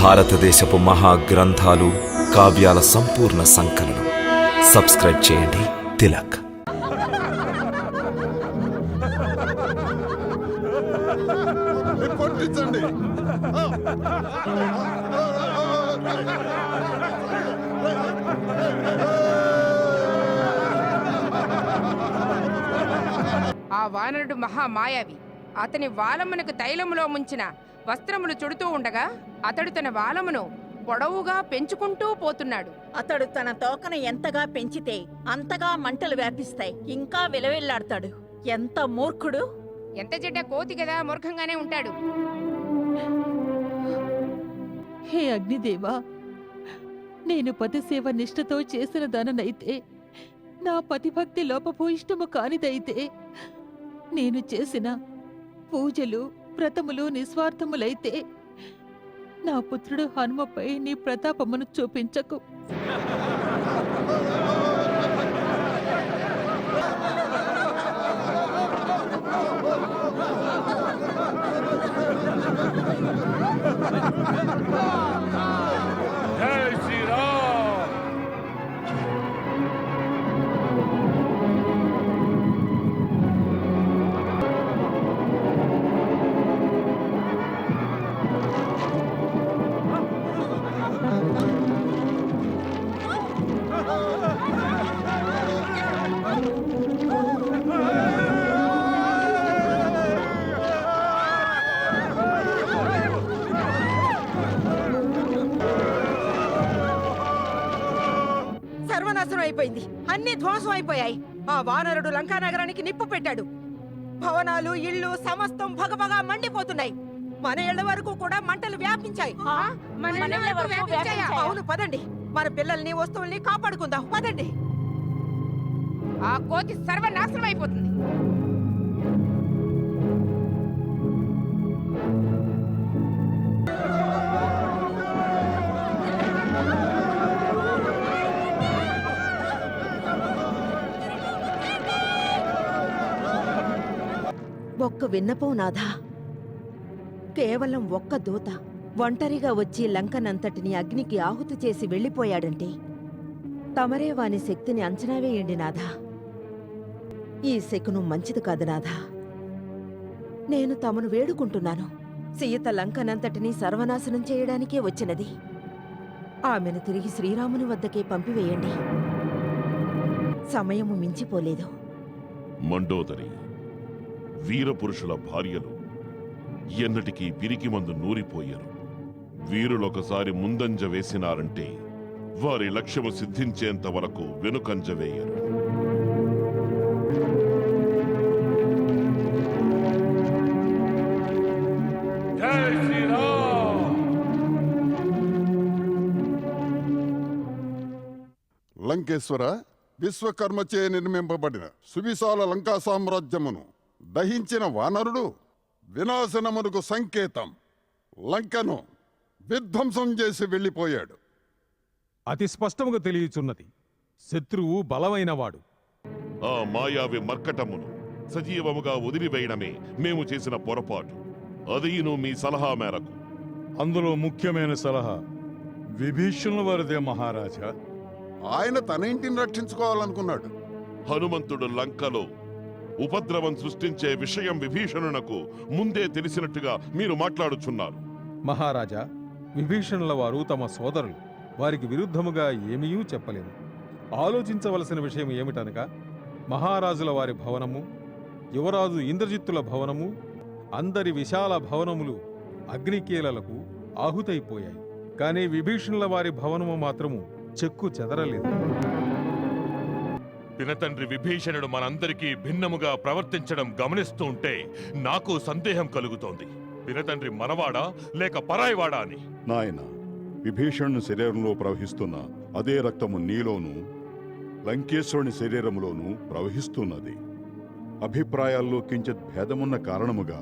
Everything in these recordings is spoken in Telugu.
భారతదేశపు మహాగ్రంథాలు కావ్యాల సంపూర్ణ సంకలనం. సబ్స్క్రైబ్ చేయండి. తిలక్. ఆ వానరుడు మహా మాయావి అతని వాలమునకు తైలములో ముంచిన వస్త్రములు చుడుతూ ఉండగా అతడు తన వాలమును పొడవుగా పెంచుకుంటూ పోతున్నాడు. అతడు తన తోకను ఎంతగా పెంచితే అంతగా మంటలు వ్యాపిస్తాయి ఇంకా విలవిల్లాడతాడు. ఎంత మూర్ఖుడు! ఎంత చెడ్డ కోతి కదా మూర్ఖంగానే ఉంటాడు. హే అగ్నిదేవా నేను పతిసేవ నిష్ఠతో చేసిన దాననైతే నా పతిభక్తి లోపభూయిష్టము కానిదైతే నేను చేసిన పూజలు వ్రతములు నిస్వార్థములైతే నా పుత్రుడు హనుమపై నీ ప్రతాపమును చూపించకు. సర్వనాశనం అయిపోయింది. అన్ని ధ్వంసం అయిపోయాయి. ఆ వానరుడు లంకా నగరానికి నిప్పు పెట్టాడు. భవనాలు ఇళ్ళు సమస్తం భగభగా మండిపోతున్నాయి. మన ఇళ్ళ వరకు కూడా మంటలు వ్యాపించాయా? అవును పదండి. మన పిల్లల్ని వస్తువుల్ని కాపాడుకుందాం. పదండి. ఆ కోతి సర్వనాశనం అయిపోతుంది. నీకు విన్నపం నాథా. కేవలం ఒక్క దూత ఒంటరిగా వచ్చి లంకనంతటిని అగ్నికి ఆహుతి చేసి వెళ్ళిపోయాడంటే తమరే వాని శక్తిని అంచనా వేయండి నాథా. ఈ శకును మంచిది కాదు నాథా. నేను తమను వేడుకుంటున్నాను. సీత లంకనంతటిని సర్వనాశనం చేయడానికే వచ్చినది. ఆమెను తిరిగి శ్రీరాముని వద్దకే పంపివేయండి. సమయము మించిపోలేదు. మండోదరి వీరపురుషుల భార్యలు ఎన్నటికీ పిరికి మందు నూరిపోయారు. వీరులొకసారి ముందంజ వేసినారంటే వారి లక్ష్యము సిద్ధించేంత వరకు వెనుకంజ వేయరు. లంకేశ్వర విశ్వకర్మచే నిర్మింపబడిన సువిశాల లంకా సామ్రాజ్యమును దహించిన వానరుడు వినాశనమునకు సంకేతం. లంకను విధ్వంసం చేసి వెళ్ళిపోయాడు. అతి స్పష్టముగా తెలియచున్నది శత్రువు బలమైనవాడు. ఆ మాయావి మర్కటమును సజీవముగా వదిలివేయడమే మేము చేసిన పొరపాటు. అదీను మీ సలహా మేరకు. అందులో ముఖ్యమైన సలహా విభీషణుల వారిదే మహారాజా. ఆయన తన ఇంటిని రక్షించుకోవాలనుకున్నాడు. హనుమంతుడు లంకలో ఉపద్రవం సృష్టించే విషయం విభీషణునకు ముందే తెలిసినట్టుగా మీరు మాట్లాడుచున్నారు. మహారాజా విభీషణుల వారు తమ సోదరులు. వారికి విరుద్ధముగా ఏమీయూ చెప్పలేము. ఆలోచించవలసిన విషయం ఏమిటనగా మహారాజుల వారి భవనము యువరాజు ఇంద్రజిత్తుల భవనము అందరి విశాల భవనములు అగ్నికీలలకు ఆహుతైపోయాయి. కానీ విభీషణుల వారి భవనము మాత్రము చెక్కు చెదరలేదు. పినతండ్రి విభీషణుడు మనందరికీ భిన్నముగా ప్రవర్తించడం గమనిస్తూ ఉంటే నాకు సందేహం కలుగుతోంది. పినతండ్రి మనవాడా లేక పరాయివాడా అని? నాయన విభీషణుని శరీరంలో ప్రవహిస్తున్న అదే రక్తము నీలోనూ లంకేశ్వరుని శరీరములోనూ ప్రవహిస్తున్నది. అభిప్రాయాల్లో కించిత్ భేదమున్న కారణముగా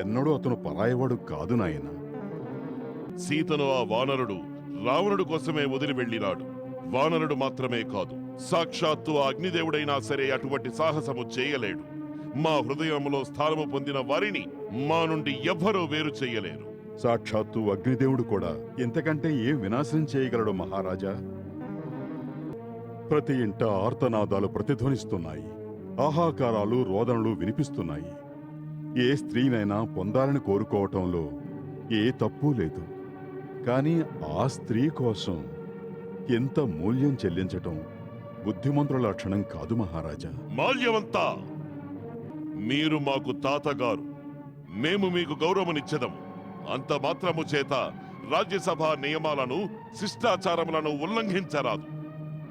ఎన్నడూ అతను పరాయవాడు కాదు నాయన. సీతను ఆ వానరుడు రావణుడు కోసమే వదిలి వెళ్ళినాడు. వానరుడు మాత్రమే కాదు సాక్షాత్తు అగ్నిదేవుడైనా సరే అటువంటి సాహసము చేయలేడు. మా హృదయంలో స్థానము పొందిన వారిని మా నుండి ఎవ్వరూ వేరు చేయలేరు. సాక్షాత్తు అగ్నిదేవుడు కూడా ఇంతకంటే ఏం వినాశనం చేయగలడు మహారాజా? ప్రతి ఇంట ఆర్తనాదాలు ప్రతిధ్వనిస్తున్నాయి. ఆహాకారాలు రోదనలు వినిపిస్తున్నాయి. ఏ స్త్రీనైనా పొందాలని కోరుకోవటంలో ఏ తప్పు లేదు. కానీ ఆ స్త్రీ కోసం ఎంత మూల్యం చెల్లించటం బుద్ధిమంతుల లక్షణం కాదు మహారాజా. మాల్యవంతా మీరు మాకు తాతగారు. మేము మీకు గౌరవనిచ్చెదము అంత మాత్రము చేత రాజ్యసభ నియమాలను శిష్టాచారములను ఉల్లంఘించరాదు.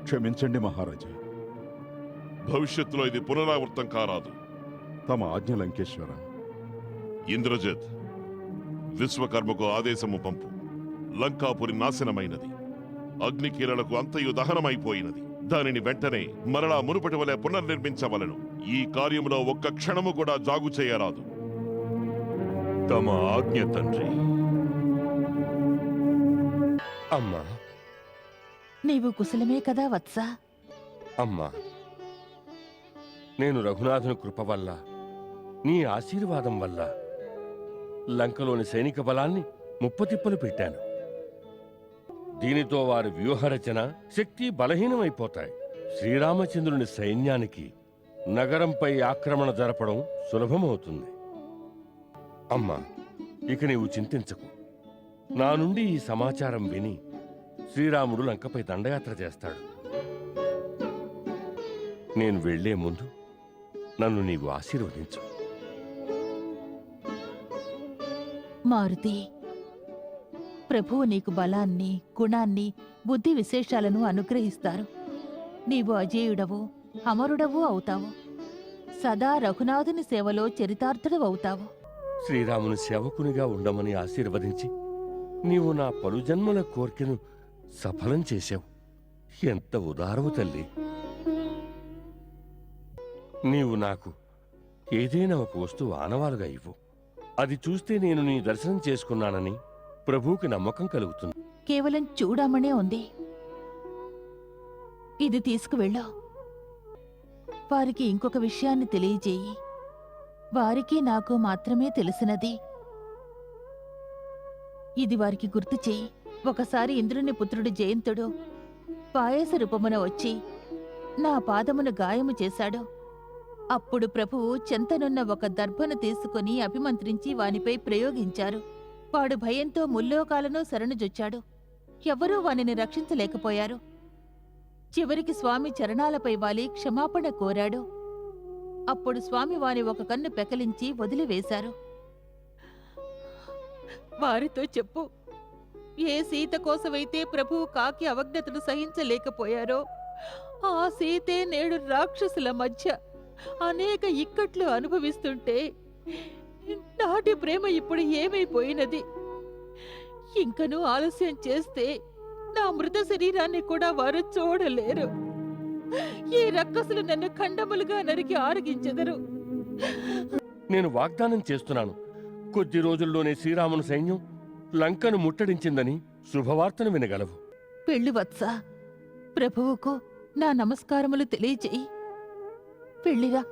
క్షమించండి మహారాజా. భవిష్యత్తులో ఇది పునరావృతం కారాదు. తమ ఆజ్ఞ లంకేశ్వర. ఇంద్రజిత్ విశ్వకర్మకు ఆదేశము పంపు. లంకాపురి నాశనమైనది. అగ్నికీలలకు అంతయు దహనమైపోయినది. దానిని వెంటనే మరలా మునుపటి వలె పునర్నిర్మించవలను. ఈ కార్యములో ఒక్క క్షణము కూడా జాగు చేయరాదు. తమ ఆజ్ఞ తండ్రి. అమ్మా. నీవు కుశలమే కదా వత్సా? అమ్మా. నేను రఘునాథుని కృప వల్ల నీ ఆశీర్వాదం వల్ల లంకలోని సైనిక బలాన్ని ముప్పతిప్పలు పెట్టాను. దీనితో వారి వ్యూహరచన శక్తి బలహీనమైపోతాయి. శ్రీరామచంద్రుని సైన్యానికి నగరంపై ఆక్రమణ జరపడం సులభమవుతుంది. అమ్మా ఇక నీవు చింతించకు. నా నుండి ఈ సమాచారం విని శ్రీరాముడు లంకపై దండయాత్ర చేస్తాడు. నేను వెళ్ళే ముందు నన్ను నీవు ఆశీర్వదించు. మారుతి ప్రభువు నీకు బలాన్ని గుణాన్ని బుద్ధి విశేషాలను అనుగ్రహిస్తారు. నీవు అజేయుడవు అమరుడవు అవుతావు. సదా రఘునాథుని సేవలో చరితార్థుడు అవుతావు. శ్రీరాముని సేవకునిగా ఉండమని ఆశీర్వదించి నీవు నా పలుజన్మల కోర్కెను సఫలం చేశావు. ఎంత ఉదారవు తల్లి. నీవు నాకు ఏదైనా ఒక వస్తువు ఆనవాలుగా ఇవ్వు. అది చూస్తే నేను నీ దర్శనం చేసుకున్నానని ప్రభువుకి నమ్మకం కలుగుతుంది. కేవలం చూడమనే ఉంది. ఇది తీసుకువెళ్ళు. వారికి ఇంకొక విషయాన్ని తెలియజేయి. వారికి నాకు మాత్రమే తెలిసినది. ఇది వారికి గుర్తు చేయి. ఒకసారి ఇంద్రుని పుత్రుడు జయంతుడు పాయస రూపమున వచ్చి నా పాదమును గాయము చేశాడు. అప్పుడు ప్రభువు చెంతనున్న ఒక దర్భను తీసుకుని అభిమంత్రించి వానిపై ప్రయోగించారు. వాడు భయంతో ముల్లోకాలను శరణుజొచ్చాడు. ఎవ్వరూ వానిని రక్షించలేకపోయారు. చివరికి స్వామి చరణాలపై వాలి క్షమాపణ కోరాడు. అప్పుడు స్వామి వాని ఒక కన్ను పెకలించి వదిలివేశారు. వారితో చెప్పు ఏ సీత కోసమైతే ప్రభువు కాకి అవజ్ఞతను సహించలేకపోయారో ఆ సీతే నేడు రాక్షసుల మధ్య అనేక ఇక్కట్లు అనుభవిస్తుంటే నాటి ప్రేమ ఇప్పుడు ఏమైపోయినది? ఇంకనూ ఆలస్యం చేస్తే నా మృత శరీరాన్ని కూడా వారు చూడలేరు. ఈ రక్కసులు నన్ను ఖండములుగా నరికి ఆరగించెదరు. నేను వాగ్దానం చేస్తున్నాను. కొద్ది రోజుల్లోనే శ్రీరాముని సైన్యం లంకను ముట్టడించిందని శుభవార్తను వినగలవు. పెళ్ళి వత్స ప్రభువుకు నా నమస్కారములు తెలియజేయి. పెళ్ళిరా.